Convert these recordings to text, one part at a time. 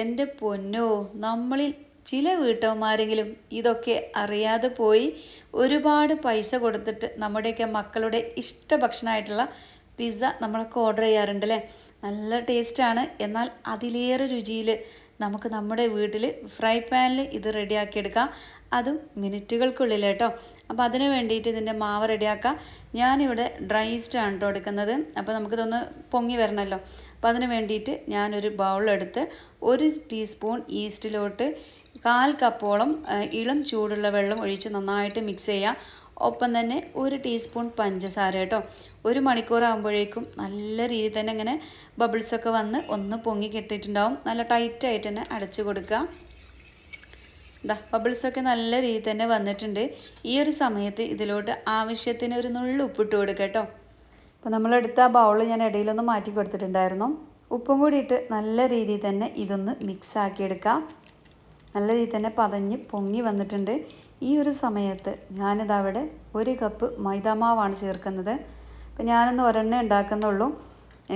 എന്റെ പൊന്നോ നമ്മളിൽ ചില വീട്ടമ്മമാരെങ്കിലും ഇതൊക്കെ അറിയാതെ പോയി ഒരുപാട് പൈസ കൊടുത്തിട്ട് നമ്മുടെയൊക്കെ മക്കളുടെ ഇഷ്ട ഭക്ഷണമായിട്ടുള്ള പിസ്സ നമ്മളൊക്കെ ഓർഡർ ചെയ്യാറുണ്ട് അല്ലേ നല്ല ടേസ്റ്റാണ്. എന്നാൽ അതിലേറെ രുചിയിൽ നമുക്ക് നമ്മുടെ വീട്ടിൽ ഫ്രൈ പാനിൽ ഇത് റെഡിയാക്കി എടുക്കാം അതും മിനിറ്റുകൾക്കുള്ളിൽ കേട്ടോ അപ്പോൾ അതിന് വേണ്ടിയിട്ട് ഇതിന്റെ മാവ് റെഡിയാക്കാം. ഞാനിവിടെ ഡ്രൈ ഈസ്റ്റാണ് കേട്ടോ എടുക്കുന്നത്. അപ്പോൾ നമുക്കിതൊന്ന് പൊങ്ങി വരണമല്ലോ. അപ്പോൾ അതിന് വേണ്ടിയിട്ട് ഞാനൊരു ബൗളെടുത്ത് ഒരു ടീസ്പൂൺ ഈസ്റ്റിലോട്ട് കാൽ കപ്പോളം ഇളം ചൂടുള്ള വെള്ളം ഒഴിച്ച് നന്നായിട്ട് മിക്സ് ചെയ്യുക ഒപ്പം തന്നെ ഒരു ടീസ്പൂൺ പഞ്ചസാര കേട്ടോ. ഒരു മണിക്കൂർ ആകുമ്പോഴേക്കും നല്ല രീതിയിൽ തന്നെ ഇങ്ങനെ ബബിൾസൊക്കെ വന്ന് ഒന്ന് പൊങ്ങി കെട്ടിയിട്ടുണ്ടാവും. നല്ല ടൈറ്റായിട്ട് തന്നെ അടച്ചു കൊടുക്കുക. ഇതാ ബബിൾസൊക്കെ നല്ല രീതിയിൽ തന്നെ വന്നിട്ടുണ്ട്. ഈ ഒരു സമയത്ത് ഇതിലോട്ട് ആവശ്യത്തിന് ഒരു നുള്ളു ഉപ്പിട്ട് കൊടുക്കുക കേട്ടോ. അപ്പോൾ നമ്മളെടുത്ത ആ ബൗൾ ഞാൻ ഇടയിലൊന്ന് മാറ്റി കൊടുത്തിട്ടുണ്ടായിരുന്നു. ഉപ്പും കൂടി ഇട്ട് നല്ല രീതിയിൽ തന്നെ ഇതൊന്ന് മിക്സ് ആക്കിയെടുക്കാം. നല്ല രീതിയിൽ തന്നെ പതഞ്ഞ് പൊങ്ങി വന്നിട്ടുണ്ട്. ഈ ഒരു സമയത്ത് ഞാനിതവിടെ ഒരു കപ്പ് മൈദാമാവാണ് ചേർക്കുന്നത്. അപ്പം ഞാനൊന്ന് ഒരെണ്ണ ഉണ്ടാക്കുന്നുള്ളൂ.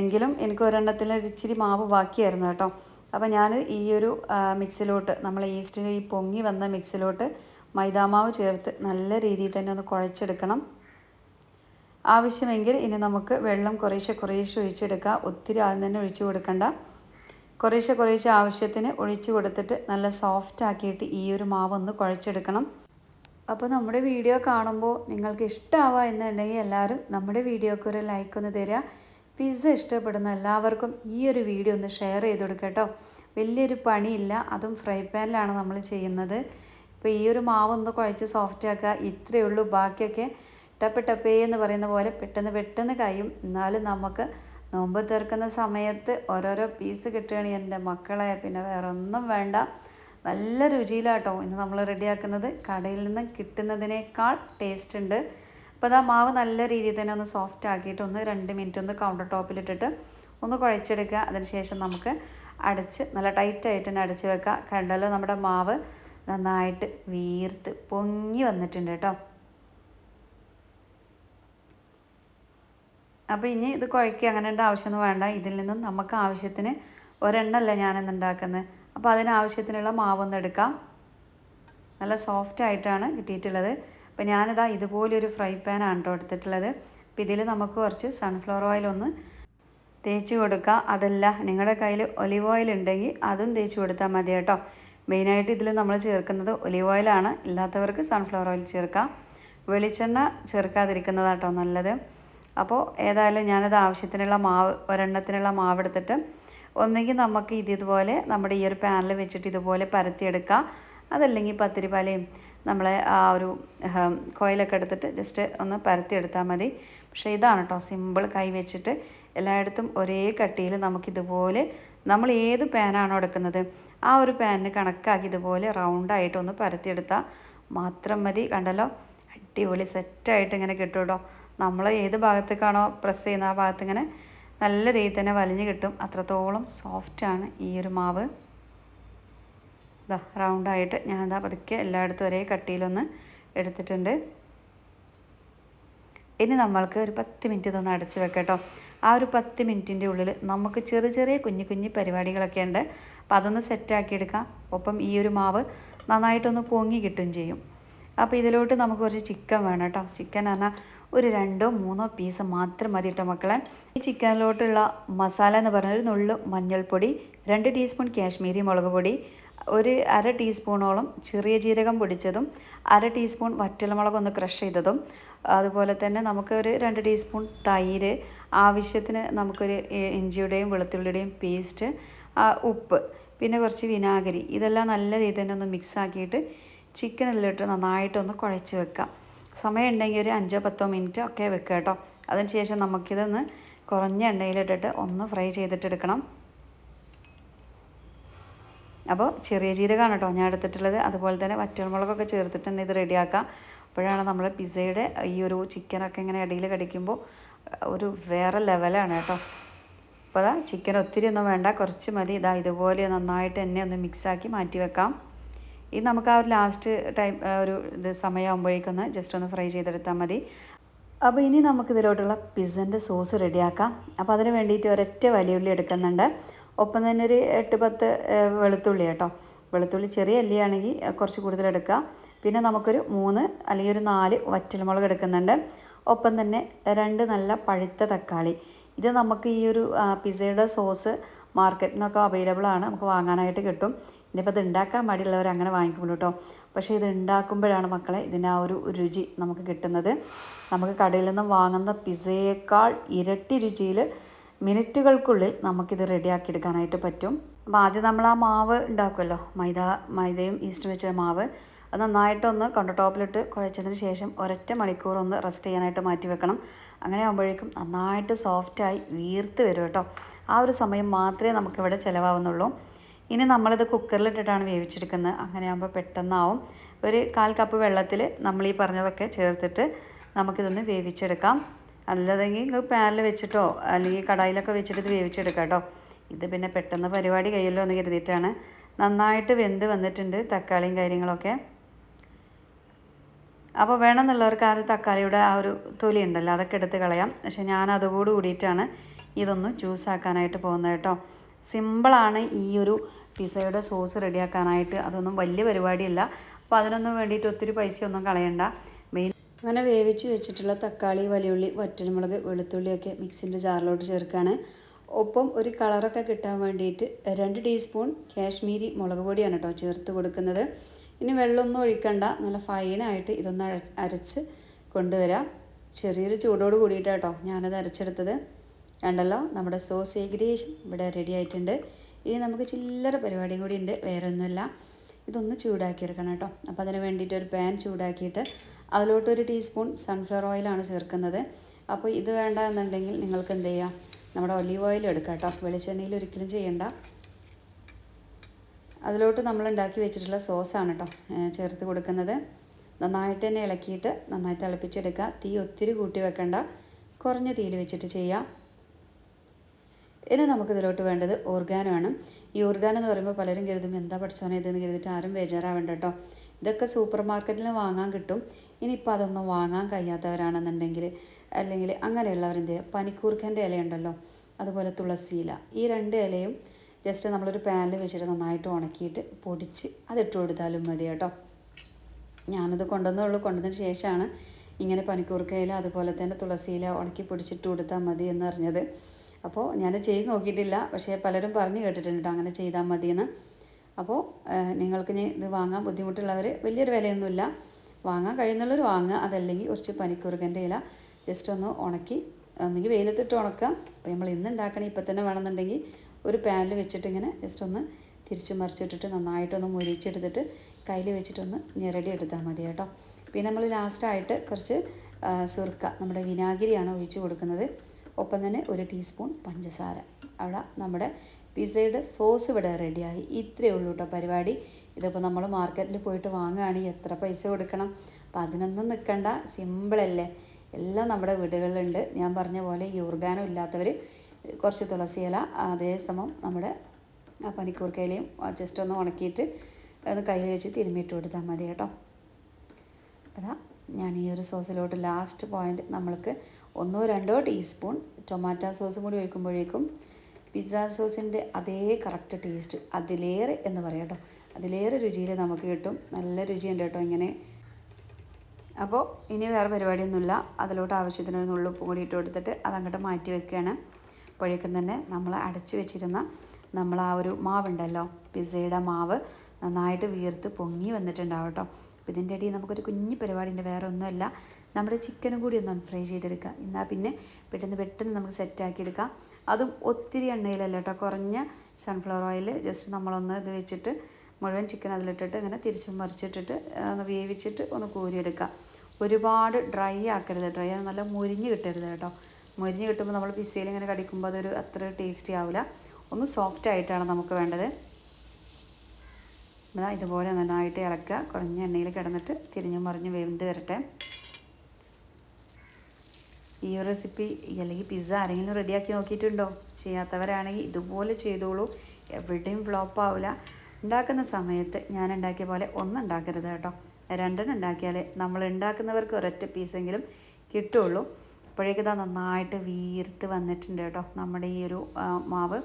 എങ്കിലും എനിക്ക് ഒരെണ്ണത്തിൽ ഒരു ഇച്ചിരി മാവ് ബാക്കിയായിരുന്നു കേട്ടോ. അപ്പോൾ ഞാൻ ഈ ഒരു മിക്സിലോട്ട് നമ്മൾ ഈസ്റ്റിന് ഈ പൊങ്ങി വന്ന മിക്സിലോട്ട് മൈദാമാവ് ചേർത്ത് നല്ല രീതിയിൽ തന്നെ ഒന്ന് കുഴച്ചെടുക്കണം. ആവശ്യമെങ്കിൽ ഇനി നമുക്ക് വെള്ളം കുറേശ്ശെ കുറേശ്ശെ ഒഴിച്ചെടുക്കുക. ഒത്തിരി ആദ്യം തന്നെ ഒഴിച്ചു കൊടുക്കണ്ട. കുറേശ്ശെ കുറേശ്ശെ ആവശ്യത്തിന് ഒഴിച്ചു കൊടുത്തിട്ട് നല്ല സോഫ്റ്റ് ആക്കിയിട്ട് ഈ ഒരു മാവ് ഒന്ന് കുഴച്ചെടുക്കണം. അപ്പോൾ നമ്മുടെ വീഡിയോ കാണുമ്പോൾ നിങ്ങൾക്ക് ഇഷ്ടമാവുക എന്നുണ്ടെങ്കിൽ എല്ലാവരും നമ്മുടെ വീഡിയോക്ക് ഒരു ലൈക്ക് ഒന്ന് തരിക. പിസ്സ ഇഷ്ടപ്പെടുന്ന എല്ലാവർക്കും ഈ ഒരു വീഡിയോ ഒന്ന് ഷെയർ ചെയ്ത് കൊടുക്കട്ടോ കേട്ടോ. വലിയൊരു പണിയില്ല അതും ഫ്രൈ പാനിലാണ് നമ്മൾ ചെയ്യുന്നത്. ഇപ്പോൾ ഈ ഒരു മാവ് ഒന്ന് കുഴച്ച് സോഫ്റ്റ് ആക്കുക ഇത്രയേ ഉള്ളൂ. ബാക്കിയൊക്കെ ടപ്പ് എന്ന് പറയുന്ന പോലെ പെട്ടെന്ന് പെട്ടെന്ന് കഴിയും. എന്നാലും നമുക്ക് നോമ്പ് തീർക്കുന്ന സമയത്ത് ഓരോരോ പീസ് കിട്ടുകയാണ് എന്റെ മക്കളെ. പിന്നെ വേറെ ഒന്നും വേണ്ട. നല്ല രുചിയിലാട്ടോ ഇന്ന് നമ്മൾ റെഡിയാക്കുന്നത്. കടയിൽ നിന്ന് കിട്ടുന്നതിനേക്കാൾ ടേസ്റ്റ് ഉണ്ട്. അപ്പോൾ അതാ മാവ് നല്ല രീതിയിൽ തന്നെ ഒന്ന് സോഫ്റ്റ് ആക്കിയിട്ട് ഒന്ന് രണ്ട് മിനിറ്റ് ഒന്ന് കൗണ്ടർ ടോപ്പിലിട്ടിട്ട് ഒന്ന് കുഴച്ചെടുക്കുക. അതിനുശേഷം നമുക്ക് അടച്ച് നല്ല ടൈറ്റായിട്ട് തന്നെ അടച്ച് വെക്കുക. കണ്ടല്ലോ നമ്മുടെ മാവ് നന്നായിട്ട് വീർത്ത് പൊങ്ങി വന്നിട്ടുണ്ട് കേട്ടോ. അപ്പോൾ ഇനി ഇത് കുഴക്കുക അങ്ങനെ ആവശ്യമൊന്നും വേണ്ട. ഇതിൽ നിന്നും നമുക്ക് ആവശ്യത്തിന് ഒരെണ്ണമല്ല ഞാനിന്ന് ഉണ്ടാക്കുന്നത്. അപ്പോൾ അതിനാവശ്യത്തിനുള്ള മാവൊന്ന് എടുക്കാം. നല്ല സോഫ്റ്റ് ആയിട്ടാണ് കിട്ടിയിട്ടുള്ളത്. അപ്പോൾ ഞാനിതാ ഇതുപോലൊരു ഫ്രൈ പാനാണ് കേട്ടോ എടുത്തിട്ടുള്ളത്. അപ്പോൾ ഇതിൽ നമുക്ക് കുറച്ച് സൺഫ്ലവർ ഓയിൽ ഒന്ന് തേച്ച് കൊടുക്കുക അതല്ല നിങ്ങളുടെ കയ്യിൽ ഒലിവ് ഓയിൽ ഉണ്ടെങ്കിൽ അതും തേച്ച് കൊടുത്താൽ മതി കേട്ടോ. മെയിനായിട്ട് ഇതിൽ നമ്മൾ ചേർക്കുന്നത് ഒലിവ് ഓയിലാണ് ഇല്ലാത്തവർക്ക് സൺഫ്ലവർ ഓയിൽ ചേർക്കാം. വെളിച്ചെണ്ണ ചേർക്കാതിരിക്കുന്നതാട്ടോ നല്ലത്. അപ്പോൾ ഏതായാലും ഞാനത് ആവശ്യത്തിനുള്ള മാവ് ഒരെണ്ണത്തിനുള്ള മാവ് എടുത്തിട്ട് ഒന്നെങ്കിൽ നമുക്ക് ഇത് ഇതുപോലെ നമ്മുടെ ഈ ഒരു പാനിൽ വെച്ചിട്ട് ഇതുപോലെ പരത്തിയെടുക്കാം. അതല്ലെങ്കിൽ പത്തിരിപ്പാലയും നമ്മളെ ആ ഒരു കോയിലൊക്കെ എടുത്തിട്ട് ജസ്റ്റ് ഒന്ന് പരത്തിയെടുത്താൽ മതി. പക്ഷേ ഇതാണ് കേട്ടോ സിമ്പിൾ കൈ വെച്ചിട്ട് എല്ലായിടത്തും ഒരേ കട്ടിയിൽ നമുക്കിതുപോലെ നമ്മൾ ഏത് പാനാണോ എടുക്കുന്നത് ആ ഒരു പാനിന് കണക്കാക്കി ഇതുപോലെ റൗണ്ടായിട്ടൊന്ന് പരത്തിയെടുത്താൽ മാത്രം മതി. കണ്ടല്ലോ? അടിപൊളി സെറ്റായിട്ട് ഇങ്ങനെ കിട്ടും കേട്ടോ നമ്മൾ ഏത് ഭാഗത്തേക്കാണോ പ്രസ് ചെയ്യുന്ന ആ ഭാഗത്ത് ഇങ്ങനെ നല്ല രീതിയിൽ തന്നെ വലിഞ്ഞു കിട്ടും. അത്രത്തോളം സോഫ്റ്റാണ് ഈ ഒരു മാവ്. ഇതാ റൗണ്ടായിട്ട് ഞാൻ എന്താ പതുക്കെ എല്ലായിടത്തും ഒരേ കട്ടിയിലൊന്ന് എടുത്തിട്ടുണ്ട്. ഇനി നമ്മൾക്ക് ഒരു പത്ത് മിനിറ്റ് ഇതൊന്ന് അടച്ച് വെക്കട്ടോ. ആ ഒരു പത്ത് മിനിറ്റിന്റെ ഉള്ളിൽ നമുക്ക് ചെറിയ ചെറിയ കുഞ്ഞു കുഞ്ഞു പരിപാടികളൊക്കെ ഉണ്ട്. അപ്പോൾ അതൊന്ന് സെറ്റാക്കി എടുക്കാം. ഒപ്പം ഈ ഒരു മാവ് നന്നായിട്ടൊന്ന് പൊങ്ങി കിട്ടുകയും ചെയ്യും. അപ്പോൾ ഇതിലോട്ട് നമുക്ക് കുറച്ച് ചിക്കൻ വേണം കേട്ടോ. ചിക്കൻ പറഞ്ഞാൽ ഒരു രണ്ടോ മൂന്നോ പീസ് മാത്രം മതി കേട്ടോ മക്കളെ. ഈ ചിക്കനിലോട്ടുള്ള മസാല എന്ന് പറഞ്ഞാൽ ഒരു നുള്ളു മഞ്ഞൾപ്പൊടി രണ്ട് ടീസ്പൂൺ കാശ്മീരി മുളക് പൊടി ഒരു അര ടീസ്പൂണോളം ചെറിയ ജീരകം പൊടിച്ചതും അര ടീസ്പൂൺ വറ്റൽമുളക് ഒന്ന് ക്രഷ് ചെയ്തതും അതുപോലെ തന്നെ നമുക്ക് ഒരു രണ്ട് ടീസ്പൂൺ തൈര് ആവശ്യത്തിന് നമുക്കൊരു ഇഞ്ചിയുടെയും വെളുത്തുള്ളിയുടെയും പേസ്റ്റ് ഉപ്പ് പിന്നെ കുറച്ച് വിനാഗിരി. ഇതെല്ലാം നല്ല രീതിയിൽ തന്നെ ഒന്ന് മിക്സ് ആക്കിയിട്ട് ചിക്കൻ ഇതിലിട്ട് നന്നായിട്ടൊന്ന് കുഴച്ച് വെക്കാം. സമയം ഉണ്ടെങ്കിൽ ഒരു അഞ്ചോ പത്തോ മിനിറ്റ് ഒക്കെ വെക്കുക കേട്ടോ. അതിന് ശേഷം നമുക്കിതൊന്ന് കുറഞ്ഞ എണ്ണയിലിട്ടിട്ട് ഒന്ന് ഫ്രൈ ചെയ്തിട്ടെടുക്കണം. അപ്പോൾ ചെറിയ ജീരകമാണ് കേട്ടോ ഞാൻ എടുത്തിട്ടുള്ളത്. അതുപോലെ തന്നെ വറ്റൽമുളകൊക്കെ ചേർത്തിട്ട് തന്നെ ഇത് റെഡിയാക്കാം. അപ്പോഴാണ് നമ്മൾ പിസ്സയുടെ ഈ ഒരു ചിക്കനൊക്കെ ഇങ്ങനെ ഇടയിൽ കടിക്കുമ്പോൾ ഒരു വേറെ ലെവലാണ് കേട്ടോ. അപ്പോൾ അതാ ചിക്കൻ ഒത്തിരി ഒന്നും വേണ്ട കുറച്ച് മതി. ഇതാ ഇതുപോലെ നന്നായിട്ട് എന്നെ ഒന്ന് മിക്സാക്കി മാറ്റി വെക്കാം. ഇത് നമുക്ക് ആ ഒരു ലാസ്റ്റ് ടൈം ഒരു ഇത് സമയമാകുമ്പോഴേക്കൊന്ന് ജസ്റ്റ് ഒന്ന് ഫ്രൈ ചെയ്തെടുത്താൽ മതി. അപ്പോൾ ഇനി നമുക്കിതിലോട്ടുള്ള പിസ്സന്റെ സോസ് റെഡിയാക്കാം അപ്പോൾ അതിന് വേണ്ടിയിട്ട് ഒരൊറ്റ വലിയുള്ളി എടുക്കുന്നുണ്ട്. ഒപ്പം തന്നെ ഒരു എട്ട് പത്ത് വെളുത്തുള്ളി കേട്ടോ. വെളുത്തുള്ളി ചെറിയ അല്ലിയാണെങ്കിൽ കുറച്ച് കൂടുതൽ എടുക്കുക പിന്നെ നമുക്കൊരു മൂന്ന് അല്ലെങ്കിൽ ഒരു നാല് വറ്റൽമുളക് എടുക്കുന്നുണ്ട്. ഒപ്പം തന്നെ രണ്ട് നല്ല പഴുത്ത തക്കാളി. ഇത് നമുക്ക് ഈ ഒരു പിസ്സയുടെ സോസ് മാർക്കറ്റിൽ നിന്നൊക്കെ അവൈലബിൾ ആണ്. നമുക്ക് വാങ്ങാനായിട്ട് കിട്ടും. ഇനിയിപ്പോൾ ഇത് ഉണ്ടാക്കാൻ മടിയുള്ളവർ അങ്ങനെ വാങ്ങിക്കുമ്പോൾ കേട്ടോ. പക്ഷേ ഇത് ഉണ്ടാക്കുമ്പോഴാണ് മക്കളെ ഇതിന് ആ ഒരു രുചി നമുക്ക് കിട്ടുന്നത്. നമുക്ക് കടയിൽ നിന്നും വാങ്ങുന്ന പിസയേക്കാൾ ഇരട്ടി രുചിയിൽ മിനിറ്റുകൾക്കുള്ളിൽ നമുക്കിത് റെഡിയാക്കി എടുക്കാനായിട്ട് പറ്റും. അപ്പോൾ ആദ്യം നമ്മൾ ആ മാവ് ഉണ്ടാക്കുമല്ലോ. മൈദ മൈദയും ഈസ്റ്റ് വെച്ച മാവ്. അത് നന്നായിട്ടൊന്ന് കൗണ്ടർ ടോപ്പിലിട്ട് കുഴച്ചതിന് ശേഷം ഒരൊറ്റ മണിക്കൂർ ഒന്ന് റെസ്റ്റ് ചെയ്യാനായിട്ട് മാറ്റി വെക്കണം. അങ്ങനെ ആകുമ്പോഴേക്കും നന്നായിട്ട് സോഫ്റ്റായി വീർത്ത് വരും കേട്ടോ. ആ ഒരു സമയം മാത്രമേ നമുക്കിവിടെ ചിലവാകുന്നുള്ളൂ. ഇനി നമ്മളിത് കുക്കറിലിട്ടിട്ടാണ് വേവിച്ചെടുക്കുന്നത്. അങ്ങനെ ആകുമ്പോൾ പെട്ടെന്നാവും. ഒരു കാൽ കപ്പ് വെള്ളത്തിൽ നമ്മൾ ഈ പറഞ്ഞതൊക്കെ ചേർത്തിട്ട് നമുക്കിതൊന്ന് വേവിച്ചെടുക്കാം. അല്ലാതെങ്കിൽ പാനിൽ വെച്ചിട്ടോ അല്ലെങ്കിൽ കടായിലൊക്കെ വെച്ചിട്ട് ഇത് വേവിച്ചെടുക്കാം കേട്ടോ. ഇത് പിന്നെ പെട്ടെന്ന് പരിപാടി കഴിയല്ലോ എന്ന് കരുതിയിട്ടാണ്. നന്നായിട്ട് വെന്ത് വന്നിട്ടുണ്ട് തക്കാളിയും കാര്യങ്ങളൊക്കെ. അപ്പോൾ വേണമെന്നുള്ളവർക്ക് ആ ഒരു തക്കാളിയുടെ ആ ഒരു തൊലി ഉണ്ടല്ലോ അതൊക്കെ എടുത്ത് കളയാം. പക്ഷെ ഞാൻ അതോട് കൂടിയിട്ടാണ് ഇതൊന്ന് ജ്യൂസ് ആക്കാനായിട്ട് പോകുന്നത് കേട്ടോ. സിമ്പിളാണ് ഈ ഒരു പിസയുടെ സോസ് റെഡിയാക്കാനായിട്ട്. അതൊന്നും വലിയ പരിപാടിയല്ല. അപ്പോൾ അതിനൊന്നും വേണ്ടിയിട്ട് ഒത്തിരി പൈസയൊന്നും കളയണ്ട. മെയിൻ അങ്ങനെ വേവിച്ച് വെച്ചിട്ടുള്ള തക്കാളി വലിയുള്ളി വറ്റൽമുളക് വെളുത്തുള്ളിയൊക്കെ മിക്സിന്റെ ജാറിലോട്ട് ചേർക്കുകയാണ് ഒപ്പം ഒരു കളറൊക്കെ കിട്ടാൻ വേണ്ടിയിട്ട് രണ്ട് ടീസ്പൂൺ കാശ്മീരി മുളക് പൊടിയാണ് കേട്ടോ ചേർത്ത് കൊടുക്കുന്നത്. ഇനി വെള്ളമൊന്നും ഒഴിക്കണ്ട. നല്ല ഫൈനായിട്ട് ഇതൊന്ന് അരച്ച് കൊണ്ടുവരാം. ചെറിയൊരു ചൂടോട് കൂടിയിട്ടാണ് കേട്ടോ ഞാനത് അരച്ചെടുത്തത്. കണ്ടല്ലോ നമ്മുടെ സോസ് ഏകദേശം ഇവിടെ റെഡി ആയിട്ടുണ്ട്. ഇനി നമുക്ക് ചില്ലറ പരിപാടിയും കൂടി ഉണ്ട് വേറെ ഒന്നുമില്ല ഇതൊന്ന് ചൂടാക്കി എടുക്കണം കേട്ടോ. അപ്പോൾ അതിന് വേണ്ടിയിട്ട് ഒരു പാൻ ചൂടാക്കിയിട്ട് അതിലോട്ട് ഒരു ടീസ്പൂൺ സൺഫ്ലവർ ഓയിലാണ് ചേർക്കുന്നത്. അപ്പോൾ ഇത് വേണ്ട എന്നുണ്ടെങ്കിൽ നിങ്ങൾക്ക് എന്ത് ചെയ്യാം? നമ്മുടെ ഒലീവ് ഓയിൽ എടുക്കാം കേട്ടോ. വെളിച്ചെണ്ണയിൽ ഒരിക്കലും ചെയ്യണ്ട. അതിലോട്ട് നമ്മൾ ഉണ്ടാക്കി വെച്ചിട്ടുള്ള സോസാണ് കേട്ടോ ചേർത്ത് കൊടുക്കുന്നത്. നന്നായിട്ട് തന്നെ ഇളക്കിയിട്ട് നന്നായി തിളപ്പിച്ചെടുക്കുക. തീ ഒത്തിരി കൂട്ടി വെക്കണ്ട. കുറഞ്ഞ തീയിൽ വെച്ചിട്ട് ചെയ്യാം. ഇനി നമുക്കിതിലോട്ട് വേണ്ടത് ഓർഗാനോ ആണ്. ഈ ഓർഗാനോ എന്ന് പറയുമ്പോൾ പലരും കരുതും എന്താ പഠിച്ചോനെ ഇതെന്ന്? കരുതിയിട്ട് ആരും ബേജാറാവേണ്ട കേട്ടോ. ഇതൊക്കെ സൂപ്പർ മാർക്കറ്റിൽ വാങ്ങാൻ കിട്ടും. ഇനിയിപ്പോൾ അതൊന്നും വാങ്ങാൻ കഴിയാത്തവരാണെന്നുണ്ടെങ്കിൽ അല്ലെങ്കിൽ അങ്ങനെയുള്ളവരെന്ത് പനിക്കൂർക്കന്റെ ഇലയുണ്ടല്ലോ അതുപോലെ തുളസി ഇല. ഈ രണ്ട് ഇലയും ജസ്റ്റ് നമ്മളൊരു പാനിൽ വെച്ചിട്ട് നന്നായിട്ട് ഉണക്കിയിട്ട് പൊടിച്ച് അതിട്ട് കൊടുത്താലും മതി കേട്ടോ. ഞാനത് കൊണ്ടുവന്നുള്ളൂ കൊണ്ടുവന്നതിന് ശേഷമാണ് ഇങ്ങനെ പനിക്കൂർക്കയില അതുപോലെ തന്നെ തുളസിയില ഉണക്കി പൊടിച്ചിട്ട് കൊടുത്താൽ മതി എന്ന് എന്നറിഞ്ഞത്. അപ്പോൾ ഞാൻ ചെയ്ത് നോക്കിയിട്ടില്ല. പക്ഷേ പലരും പറഞ്ഞു കേട്ടിട്ടുണ്ട് കേട്ടോ അങ്ങനെ ചെയ്താൽ മതിയെന്ന്. അപ്പോൾ നിങ്ങൾക്ക് ഇനി ഇത് വാങ്ങാൻ ബുദ്ധിമുട്ടുള്ളവർ വലിയൊരു വിലയൊന്നുമില്ല. വാങ്ങാൻ കഴിയുന്നുള്ളവർ വാങ്ങുക. അതല്ലെങ്കിൽ കുറച്ച് പനിക്കുറുകന്റെ ഇല ജസ്റ്റ് ഒന്ന് ഉണക്കി ഒന്നെങ്കിൽ വെയിലത്തിട്ട് ഉണക്കുക. അപ്പോൾ നമ്മൾ ഇന്ന് ഉണ്ടാക്കണേ ഇപ്പം തന്നെ വേണമെന്നുണ്ടെങ്കിൽ ഒരു പാനിൽ വെച്ചിട്ട് ഇങ്ങനെ ജസ്റ്റ് ഒന്ന് തിരിച്ച് മറിച്ചിട്ടിട്ട് നന്നായിട്ടൊന്ന് മുരിച്ചെടുത്തിട്ട് കയ്യിൽ വെച്ചിട്ടൊന്ന് ഞെരടി എടുത്താൽ മതി കേട്ടോ. പിന്നെ നമ്മൾ ലാസ്റ്റായിട്ട് കുറച്ച് സുർക്ക നമ്മുടെ വിനാഗിരിയാണ് ഒഴിച്ച് കൊടുക്കുന്നത്. ഒപ്പം തന്നെ ഒരു ടീസ്പൂൺ പഞ്ചസാര. അവിടെ നമ്മുടെ പിസയുടെ സോസ് ഇവിടെ റെഡിയായി. ഇത്രയേ ഉള്ളൂ കേട്ടോ പരിപാടി. ഇതിപ്പോൾ നമ്മൾ മാർക്കറ്റിൽ പോയിട്ട് വാങ്ങുകയാണെങ്കിൽ എത്ര പൈസ കൊടുക്കണം? അപ്പം അതിനൊന്നും നിൽക്കണ്ട സിമ്പിളല്ലേ എല്ലാം നമ്മുടെ വീടുകളിലുണ്ട്. ഞാൻ പറഞ്ഞ പോലെ ഈ ഉർഗാനം ഇല്ലാത്തവർ കുറച്ച് തുളസിയില അതേസമയം നമ്മുടെ ആ പനിക്കൂർക്കയിലയും ജസ്റ്റ് ഒന്ന് ഉണക്കിയിട്ട് അത് കയ്യിൽ വെച്ച് തിരുമ്മിയിട്ട് കൊടുത്താൽ മതി കേട്ടോ. അതാ ഞാൻ ഈ ഒരു സോസിലോട്ട് ലാസ്റ്റ് പോയിന്റ് നമ്മൾക്ക് ഒന്നോ രണ്ടോ ടീസ്പൂൺ ടൊമാറ്റോ സോസും കൂടി ഒഴിക്കുമ്പോഴേക്കും പിസ്സ സോസിന്റെ അതേ കറക്റ്റ് ടേസ്റ്റ് അതിലേറെ എന്ന് പറയാം കേട്ടോ. അതിലേറെ രുചിയിൽ നമുക്ക് കിട്ടും. നല്ല രുചിയുണ്ട് കേട്ടോ ഇങ്ങനെ. അപ്പോൾ ഇനി വേറെ പരിപാടിയൊന്നുമില്ല. അതിലോട്ട് ആവശ്യത്തിന് ഒരു നുള്ളുപ്പ് കൂടി ഇട്ട് കൊടുത്തിട്ട് അതങ്ങോട്ട് മാറ്റി വെക്കുകയാണ്. അപ്പോഴേക്കും തന്നെ നമ്മൾ അടച്ചു വെച്ചിരുന്ന നമ്മൾ ആ ഒരു മാവുണ്ടല്ലോ പിസ്സയുടെ മാവ് നന്നായിട്ട് വീർത്ത് പൊങ്ങി വന്നിട്ടുണ്ടാവും കേട്ടോ. അപ്പോൾ ഇതിന്റെ ഇടയിൽ നമുക്കൊരു കുഞ്ഞു പരിപാടിന്റെ വേറെ ഒന്നുമല്ല. നമ്മുടെ ചിക്കനും കൂടി ഒന്ന് ഫ്രൈ ചെയ്തെടുക്കുക. എന്നാൽ പിന്നെ പെട്ടെന്ന് പെട്ടെന്ന് നമുക്ക് സെറ്റാക്കി എടുക്കാം. അതും ഒത്തിരി എണ്ണയിലല്ല കേട്ടോ കുറഞ്ഞ സൺഫ്ലവർ ഓയിൽ ജസ്റ്റ് നമ്മളൊന്ന് ഇത് വെച്ചിട്ട് മുഴുവൻ ചിക്കൻ അതിലിട്ടിട്ട് ഇങ്ങനെ തിരിച്ചും മറിച്ചിട്ടിട്ട് ഒന്ന് വേവിച്ചിട്ട് ഒന്ന് കോരിയെടുക്കുക. ഒരുപാട് ഡ്രൈ ആക്കരുത് ഡ്രൈ നല്ല മുരിഞ്ഞ് കിട്ടരുത് കേട്ടോ മുരിഞ്ഞ് കിട്ടുമ്പോൾ നമ്മൾ പിസ്സയിൽ ഇങ്ങനെ കടിക്കുമ്പോൾ അതൊരു അത്ര ടേസ്റ്റി ആവില്ല ഒന്ന് സോഫ്റ്റ് ആയിട്ടാണ് നമുക്ക് വേണ്ടത്. ഇതാ ഇതുപോലെ നന്നായിട്ട് ഇളക്കുക. കുറഞ്ഞ എണ്ണയിൽ കിടന്നിട്ട് തിരിഞ്ഞും മറിഞ്ഞും വെന്ത് വരട്ടെ. ഈ ഒരു റെസിപ്പി അല്ലെങ്കിൽ പിസ്സ ആരെങ്കിലും റെഡിയാക്കി നോക്കിയിട്ടുണ്ടോ? ചെയ്യാത്തവരാണെങ്കിൽ ഇതുപോലെ ചെയ്തോളൂ. എവിടെയും ഫ്ലോപ്പ് ആവില്ല ഉണ്ടാക്കുന്ന സമയത്ത് ഞാൻ ഉണ്ടാക്കിയ പോലെ ഒന്നും ഉണ്ടാക്കരുത് കേട്ടോ. രണ്ടെണ്ണം ഉണ്ടാക്കിയാലേ നമ്മൾ ഉണ്ടാക്കുന്നവർക്ക് ഒരൊറ്റ പീസെങ്കിലും കിട്ടുള്ളൂ. അപ്പോഴേക്ക് ഇതാ നന്നായിട്ട് വീർത്ത് വന്നിട്ടുണ്ട് കേട്ടോ നമ്മുടെ ഈ ഒരു മാവ്.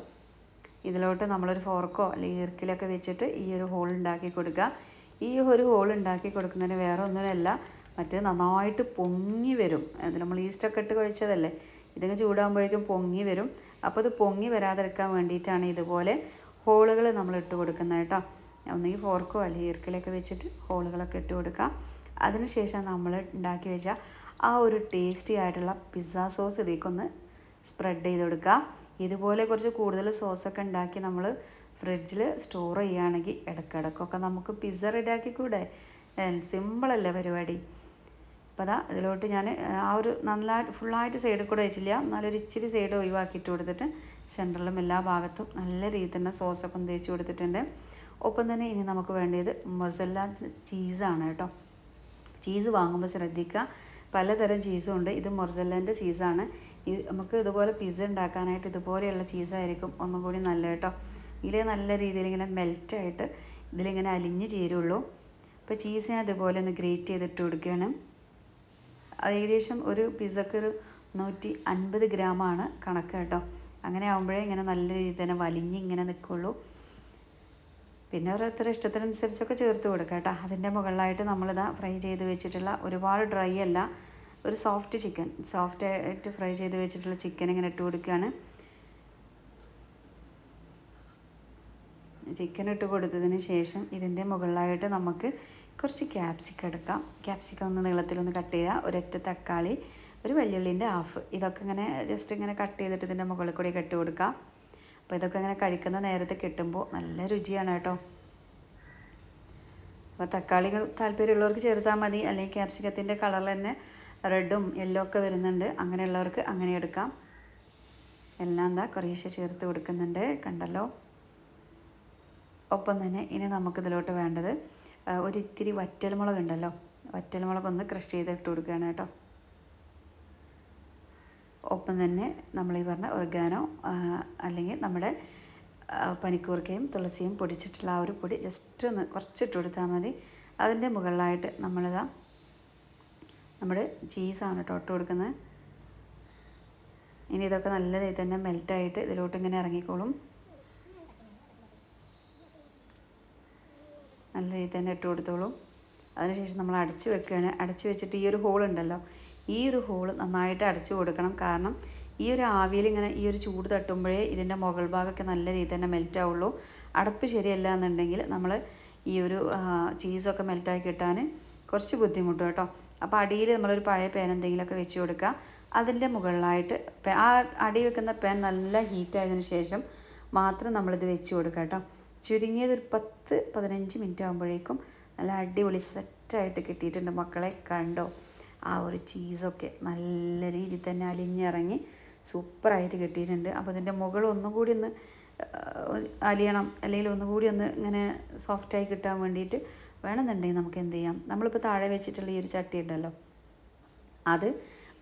ഇതിലോട്ട് നമ്മളൊരു ഫോർക്കോ അല്ലെങ്കിൽ ഇർക്കിലൊക്കെ വെച്ചിട്ട് ഈ ഒരു ഹോൾ ഉണ്ടാക്കി കൊടുക്കുക. ഈ ഒരു ഹോൾ ഉണ്ടാക്കി കൊടുക്കുന്നതിന് വേറെ ഒന്നുമല്ല. മറ്റേ നന്നായിട്ട് പൊങ്ങി വരും. അത് നമ്മൾ ഈസ്റ്റൊക്കെ ഇട്ട് കഴിച്ചതല്ലേ? ഇതൊക്കെ ചൂടാകുമ്പോഴേക്കും പൊങ്ങി വരും. അപ്പോൾ ഇത് പൊങ്ങി വരാതിരിക്കാൻ വേണ്ടിയിട്ടാണ് ഇതുപോലെ ഹോളുകൾ നമ്മൾ ഇട്ട് കൊടുക്കുന്നത് കേട്ടോ. ഒന്നുകിൽ ഫോർക്കോ അല്ലെങ്കിൽ ഈർക്കലൊക്കെ വെച്ചിട്ട് ഹോളുകളൊക്കെ ഇട്ട് കൊടുക്കാം. അതിനുശേഷം നമ്മൾ ഉണ്ടാക്കി വെച്ച ആ ഒരു ടേസ്റ്റി ആയിട്ടുള്ള പിസ്സ സോസ് ഇതിലേക്കൊന്ന് സ്പ്രെഡ് ചെയ്ത് കൊടുക്കുക ഇതുപോലെ കുറച്ച് കൂടുതൽ സോസൊക്കെ ഉണ്ടാക്കി നമ്മൾ ഫ്രിഡ്ജിൽ സ്റ്റോർ ചെയ്യുകയാണെങ്കിൽ ഇടയ്ക്കിടയ്ക്കൊക്കെ നമുക്ക് പിസ്സ റെഡിയാക്കി കൂടെ സിമ്പിളല്ലേ പരിപാടി. അപ്പോൾ അതാ ഇതിലോട്ട് ഞാൻ ആ ഒരു നന്നായിട്ട് ഫുള്ളായിട്ട് സൈഡിൽ കൂടെ വെച്ചില്ല. എന്നാലൊരു ഇച്ചിരി സൈഡ് ഒഴിവാക്കിയിട്ട് കൊടുത്തിട്ട് സെന്ററിലും എല്ലാ ഭാഗത്തും നല്ല രീതിയിൽ തന്നെ സോസൊക്കെ ഒന്ന് തേച്ച് കൊടുത്തിട്ടുണ്ട്. ഒപ്പം തന്നെ ഇനി നമുക്ക് വേണ്ടത് മൊസല്ല ചീസാണ് കേട്ടോ. ചീസ് വാങ്ങുമ്പോൾ ശ്രദ്ധിക്കുക. പലതരം ചീസും ഉണ്ട്. ഇത് മൊർസല്ലേന്റെ ചീസാണ്. ഈ നമുക്ക് ഇതുപോലെ പിസ്സ ഉണ്ടാക്കാനായിട്ട് ഇതുപോലെയുള്ള ചീസായിരിക്കും ഒന്നും കൂടി നല്ല കേട്ടോ. ഇതിൽ നല്ല രീതിയിൽ ഇങ്ങനെ മെൽറ്റായിട്ട് ഇതിലിങ്ങനെ അലിഞ്ഞ് ചേരുള്ളൂ. അപ്പോൾ ചീസ് ഞാൻ ഇതുപോലെ ഒന്ന് ഗ്രേറ്റ് ചെയ്തിട്ട് കൊടുക്കുകയാണ്. ഏകദേശം ഒരു പിസ്സക്ക് ഒരു നൂറ്റി അൻപത് ഗ്രാമാണ് കണക്ക് കേട്ടോ. അങ്ങനെ ആകുമ്പോഴേ ഇങ്ങനെ നല്ല രീതിയിൽ തന്നെ വലിഞ്ഞ് ഇങ്ങനെ നിൽക്കുള്ളൂ. പിന്നെ ഓരോരുത്തരുടെ ഇഷ്ടത്തിനനുസരിച്ചൊക്കെ ചേർത്ത് കൊടുക്കുക കേട്ടോ. അതിന്റെ മുകളിലായിട്ട് നമ്മളിതാ ഫ്രൈ ചെയ്ത് വെച്ചിട്ടുള്ള ഒരുപാട് ഡ്രൈ അല്ല ഒരു സോഫ്റ്റ് ചിക്കൻ സോഫ്റ്റ് ആയിട്ട് ഫ്രൈ ചെയ്ത് വെച്ചിട്ടുള്ള ചിക്കൻ ഇങ്ങനെ ഇട്ട് കൊടുക്കുകയാണ്. ചിക്കൻ ഇട്ട് കൊടുത്തതിന് ശേഷം ഇതിന്റെ മുകളിലായിട്ട് നമുക്ക് കുറച്ച് ക്യാപ്സിക്കം എടുക്കാം. ക്യാപ്സിക്കം ഒന്ന് നീളത്തിലൊന്ന് കട്ട് ചെയ്യുക ഒരൊറ്റ തക്കാളി ഒരു വെല്ലുള്ളിന്റെ ഹാഫ് ഇതൊക്കെ ഇങ്ങനെ ജസ്റ്റ് ഇങ്ങനെ കട്ട് ചെയ്തിട്ട് ഇതിന്റെ മുകളിൽ കൂടി കെട്ടി കൊടുക്കുക അപ്പോൾ ഇതൊക്കെ ഇങ്ങനെ കഴിക്കുന്ന നേരത്തെ കിട്ടുമ്പോൾ നല്ല രുചിയാണ് കേട്ടോ. അപ്പോൾ തക്കാളി താല്പര്യമുള്ളവർക്ക് ചേർത്താൽ മതി. അല്ലെങ്കിൽ ക്യാപ്സിക്കത്തിന്റെ കളർ തന്നെ റെഡും യെല്ലോ ഒക്കെ വരുന്നുണ്ട്. അങ്ങനെയുള്ളവർക്ക് അങ്ങനെ എടുക്കാം. എല്ലാം എന്താ കുറേശ്ശെ ചേർത്ത് കൊടുക്കുന്നുണ്ട്. കണ്ടല്ലോ? ഒപ്പം തന്നെ ഇനി നമുക്കിതിലോട്ട് വേണ്ടത് ഒരു ഇത്തിരി വറ്റൽമുളക് ഉണ്ടല്ലോ വറ്റൽമുളക് ഒന്ന് ക്രഷ് ചെയ്ത് ഇട്ട് കൊടുക്കുകയാണ് കേട്ടോ. ഒപ്പം തന്നെ നമ്മൾ ഈ പറഞ്ഞ ഒർഗാനോ അല്ലെങ്കിൽ നമ്മുടെ പനിക്കൂർക്കയും തുളസിയും പൊടിച്ചിട്ടുള്ള ആ ഒരു പൊടി ജസ്റ്റ് ഒന്ന് കുറച്ചിട്ട് കൊടുത്താൽ മതി. അതിന്റെ മുകളിലായിട്ട് നമ്മളിതാ നമ്മുടെ ചീസാണ് കേട്ടോ ഇട്ട് കൊടുക്കുന്നത്. ഇനി ഇതൊക്കെ നല്ല രീതിയിൽ തന്നെ മെൽറ്റായിട്ട് ഇതിലോട്ട് ഇങ്ങനെ ഇറങ്ങിക്കോളും. നല്ല രീതിയിൽ തന്നെ ഇട്ട് കൊടുത്തോളൂ. അതിനുശേഷം നമ്മൾ അടച്ചു വെക്കുകയാണ്. അടച്ചു വെച്ചിട്ട് ഈ ഒരു ഹോൾ ഉണ്ടല്ലോ ഈ ഒരു ഹോൾ നന്നായിട്ട് അടച്ചു കൊടുക്കണം. കാരണം ഈ ഒരു ആവിയിൽ ഇങ്ങനെ ഈ ഒരു ചൂട് തട്ടുമ്പോഴേ ഇതിന്റെ മുകൾ ഭാഗമൊക്കെ നല്ല രീതിയിൽ തന്നെ മെൽറ്റ് ആവുള്ളൂ. അടപ്പ് ശരിയല്ല എന്നുണ്ടെങ്കിൽ നമ്മൾ ഈ ഒരു ചീസൊക്കെ മെൽറ്റാക്കി കിട്ടാൻ കുറച്ച് ബുദ്ധിമുട്ട് കേട്ടോ. അപ്പോൾ അടിയിൽ നമ്മളൊരു പഴയ പേൻ എന്തെങ്കിലുമൊക്കെ വെച്ച് കൊടുക്കുക. അതിന്റെ മുകളിലായിട്ട് ആ അടി വെക്കുന്ന പേൻ നല്ല ഹീറ്റായതിനു ശേഷം മാത്രം നമ്മളിത് വെച്ച് കൊടുക്കുക കേട്ടോ. ചുരുങ്ങിയത് ഒരു പത്ത് പതിനഞ്ച് മിനിറ്റ് ആകുമ്പോഴേക്കും നല്ല അടിപൊളി സെറ്റായിട്ട് കിട്ടിയിട്ടുണ്ട് മക്കളെ. കണ്ടോ? ആ ഒരു ചീസൊക്കെ നല്ല രീതിയിൽ തന്നെ അലിഞ്ഞിറങ്ങി സൂപ്പറായിട്ട് കിട്ടിയിട്ടുണ്ട്. അപ്പോൾ ഇതിന്റെ മുകൾ ഒന്നും കൂടി ഒന്ന് അലിയണം. അല്ലെങ്കിൽ ഒന്നും കൂടി ഒന്ന് ഇങ്ങനെ സോഫ്റ്റായി കിട്ടാൻ വേണ്ടിയിട്ട് വേണമെന്നുണ്ടെങ്കിൽ നമുക്ക് എന്ത് ചെയ്യാം? നമ്മളിപ്പോൾ താഴെ വെച്ചിട്ടുള്ള ഈ ഒരു ചട്ടി ഉണ്ടല്ലോ. അത്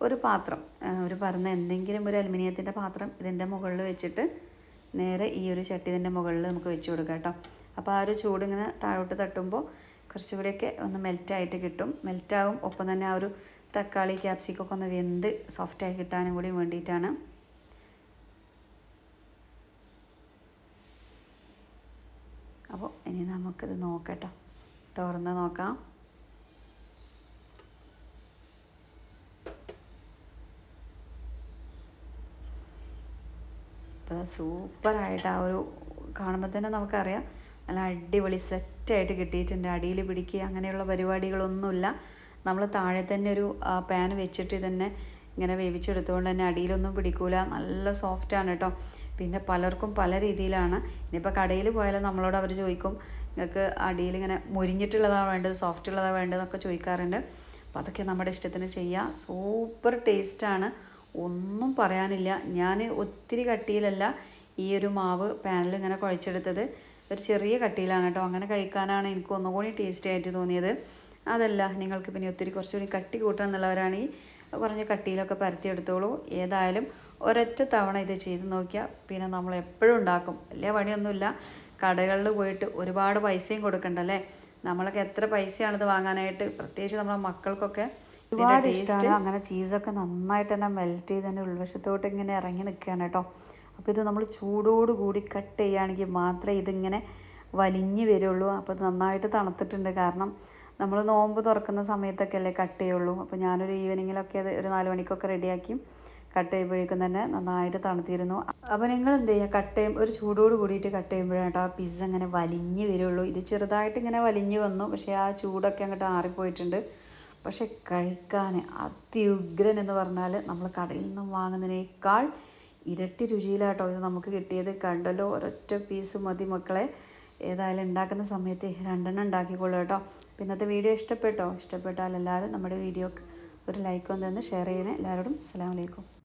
ഒരു പാത്രം ഒരു പറഞ്ഞ എന്തെങ്കിലും ഒരു അലുമിനിയത്തിന്റെ പാത്രം ഇതിന്റെ മുകളിൽ വെച്ചിട്ട് നേരെ ഈ ഒരു ചട്ടി ഇതിന്റെ മുകളിൽ നമുക്ക് വെച്ച് കൊടുക്കാം കേട്ടോ. അപ്പോൾ ആ ഒരു ചൂടിങ്ങനെ താഴോട്ട് തട്ടുമ്പോൾ കുറച്ചുകൂടിയൊക്കെ ഒന്ന് മെൽറ്റായിട്ട് കിട്ടും. മെൽറ്റാവും ഒപ്പം തന്നെ ആ ഒരു തക്കാളി ക്യാപ്സിക്കൊക്കെ ഒന്ന് വെന്ത് സോഫ്റ്റായി കിട്ടാനും കൂടി വേണ്ടിയിട്ടാണ്. അപ്പോൾ ഇനി നമുക്കിത് നോക്കട്ടോ തുറന്ന് നോക്കാം. സൂപ്പറായിട്ട് ആ ഒരു കാണുമ്പോൾ തന്നെ നമുക്കറിയാം. നല്ല അടിപൊളി സെറ്റായിട്ട് കിട്ടിയിട്ടുണ്ട്. അടിയിൽ പിടിക്കുക അങ്ങനെയുള്ള പരിപാടികളൊന്നുമില്ല. നമ്മൾ താഴെ തന്നെ ഒരു പാൻ വെച്ചിട്ട് തന്നെ ഇങ്ങനെ വേവിച്ചെടുത്തുകൊണ്ട് തന്നെ അടിയിലൊന്നും പിടിക്കൂല. നല്ല സോഫ്റ്റാണ് കേട്ടോ പിന്നെ പലർക്കും പല രീതിയിലാണ്. ഇനിയിപ്പോൾ കടയിൽ പോയാലും നമ്മളോട് അവർ ചോദിക്കും നിങ്ങൾക്ക് അടിയിൽ ഇങ്ങനെ മുരിഞ്ഞിട്ടുള്ളതാണ് വേണ്ടത്? സോഫ്റ്റ് ഉള്ളതാണ് വേണ്ടതെന്നൊക്കെ ചോദിക്കാറുണ്ട്. അപ്പോൾ അതൊക്കെ നമ്മുടെ ഇഷ്ടത്തിന് ചെയ്യാം. സൂപ്പർ ടേസ്റ്റാണ് ഒന്നും പറയാനില്ല. ഞാൻ ഒത്തിരി കട്ടിയിലല്ല ഈ ഒരു മാവ് പാനിൽ ഇങ്ങനെ കുഴച്ചെടുത്തത്. ഒരു ചെറിയ കട്ടിയിലാണ് കേട്ടോ. അങ്ങനെ കഴിക്കാനാണ് എനിക്ക് ഒന്നുകൂടി ടേസ്റ്റി ആയിട്ട് തോന്നിയത്. അതല്ല നിങ്ങൾക്ക് പിന്നെ ഒത്തിരി കുറച്ചുകൂടി കട്ടി കൂട്ടണം എന്നുള്ളവരാണെങ്കിൽ കുറഞ്ഞ കട്ടിയിലൊക്കെ പരത്തിയെടുത്തോളൂ. ഏതായാലും ഒരൊറ്റ തവണ ഇത് ചെയ്ത് നോക്കിയാൽ പിന്നെ നമ്മൾ എപ്പോഴും ഉണ്ടാക്കും. വലിയ പണിയൊന്നുമില്ല. കടകളിൽ പോയിട്ട് ഒരുപാട് പൈസയും കൊടുക്കണ്ടല്ലേ? നമ്മളൊക്കെ എത്ര പൈസയാണിത് വാങ്ങാനായിട്ട്? പ്രത്യേകിച്ച് നമ്മളെ മക്കൾക്കൊക്കെ ഒരുപാട് ഇഷ്ടമാണ് അങ്ങനെ ചീസൊക്കെ നന്നായിട്ട് തന്നെ മെൽറ്റ് ചെയ്ത് തന്നെ ഉൾവശത്തോട്ട് ഇങ്ങനെ ഇറങ്ങി നിൽക്കുകയാണ് കേട്ടോ. അപ്പോൾ ഇത് നമ്മൾ ചൂടോട് കൂടി കട്ട് ചെയ്യുകയാണെങ്കിൽ മാത്രമേ ഇതിങ്ങനെ വലിഞ്ഞു വരുള്ളൂ. അപ്പോൾ ഇത് നന്നായിട്ട് തണുത്തിട്ടുണ്ട്. കാരണം നമ്മൾ നോമ്പ് തുറക്കുന്ന സമയത്തൊക്കെ അല്ലേ കട്ട് ചെയ്യുള്ളൂ. അപ്പോൾ ഞാനൊരു ഈവനിങ്ങിലൊക്കെ അത് ഒരു നാല് മണിക്കൊക്കെ റെഡിയാക്കി കട്ട് ചെയ്യുമ്പോഴേക്കും തന്നെ നന്നായിട്ട് തണുത്തിരുന്നു. അപ്പോൾ നിങ്ങൾ എന്ത് ചെയ്യുക? കട്ട് ചെയ്യും ഒരു ചൂടോട് കൂടിയിട്ട് കട്ട് ചെയ്യുമ്പോഴാണ് കേട്ടോ ആ പിസ്സ ഇങ്ങനെ വലിഞ്ഞ് വരുള്ളൂ. ഇത് ചെറുതായിട്ട് ഇങ്ങനെ വലിഞ്ഞു വന്നു. പക്ഷേ ആ ചൂടൊക്കെ അങ്ങോട്ട് ആറിപ്പോയിട്ടുണ്ട്. പക്ഷെ കഴിക്കാൻ അത്യുഗ്രൻ എന്ന് പറഞ്ഞാൽ നമ്മൾ കടയിൽ നിന്നും വാങ്ങുന്നതിനേക്കാൾ ഇരട്ടി രുചിയിലാട്ടോ ഇത് നമുക്ക് കിട്ടിയത്. കണ്ടല്ലോ ഒരൊറ്റ പീസ് മതി മക്കളെ. ഏതായാലും ഉണ്ടാക്കുന്ന സമയത്ത് രണ്ടെണ്ണം ഉണ്ടാക്കിക്കോളൂ കേട്ടോ. അപ്പം ഇന്നത്തെ വീഡിയോ ഇഷ്ടപ്പെട്ടോ? ഇഷ്ടപ്പെട്ടാൽ എല്ലാവരും നമ്മുടെ വീഡിയോക്ക് ഒരു ലൈക്ക് ഒന്ന് തന്ന് ഷെയർ ചെയ്യണേ. എല്ലാവരോടും അസ്സാം വലൈക്കും